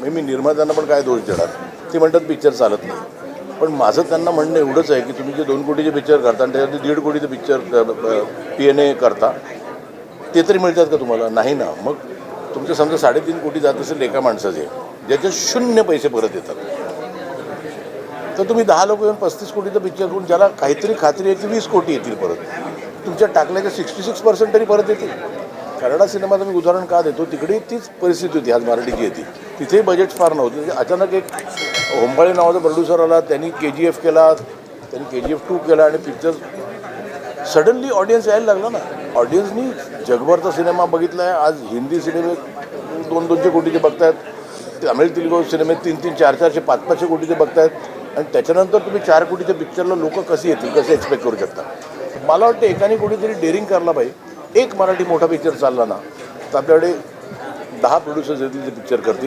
मी मी निर्मात्यांना पण काय दोष देणार? ते म्हणतात पिक्चर चालत नाही. पण माझं त्यांना म्हणणं एवढंच आहे की तुम्ही जे दोन कोटीचे पिक्चर करता आणि त्याच्यात दीड कोटीचे पिक्चर पी एन ए करता ते तरी मिळतात का तुम्हाला? नाही ना. मग तुमचं समजा साडेतीन कोटी जात असेल एका माणसाचे ज्याचे शून्य पैसे परत येतात. तर तुम्ही दहा लोक येऊन पस्तीस कोटीचं पिक्चर करून ज्याला काहीतरी खात्री आहे की वीस कोटी येतील परत तुमच्या टाकल्याच्या सिक्स्टी सिक्स पर्सेंट तरी परत येतील. कन्नडा सिनेमाचं मी उदाहरण का देतो? तिकडे तीच परिस्थिती होती आज मराठीची येते. तिथेही बजेट फार नव्हतं. म्हणजे अचानक एक होंबाळे नावाचा प्रोड्युसर आला त्यांनी के जी एफ केला त्यांनी के जी एफ टू केला आणि पिक्चर सडनली ऑडियन्स यायला लागला ना. ऑडियन्सनी जगभरचा सिनेमा बघितला आहे आज हिंदी सिनेमे दोन दोनशे कोटीचे बघतायत. तमिळ तेलुगू सिनेमे तीन तीन चार चारशे पाच पाचशे कोटीचे बघतायत. आणि त्याच्यानंतर तुम्ही चार कोटीच्या पिक्चरला लोक कशी येतील कसे एक्सपेक्ट करू शकता? मला वाटतं एकाने कोणीतरी डेअरिंग करायला पाहिजे. एक मराठी मोठा पिक्चर चालला ना तर आपल्याकडे दहा प्रोड्युसर्स येतील ते पिक्चर करतील.